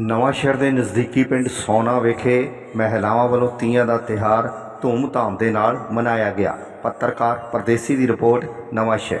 ਨਵਾਂ ਸ਼ਹਿਰ ਦੇ ਨਜ਼ਦੀਕੀ ਪਿੰਡ ਸੋਨਾ ਵਿਖੇ ਮਹਿਲਾਵਾਂ ਵੱਲੋਂ ਤੀਆਂ ਦਾ ਤਿਹਾਰ ਧੂਮ-ਧਾਮ ਦੇ ਨਾਲ ਮਨਾਇਆ ਗਿਆ। ਪੱਤਰਕਾਰ ਪਰਦੇਸੀ ਦੀ ਰਿਪੋਰਟ, ਨਵਾਂ ਸ਼ਹਿਰ।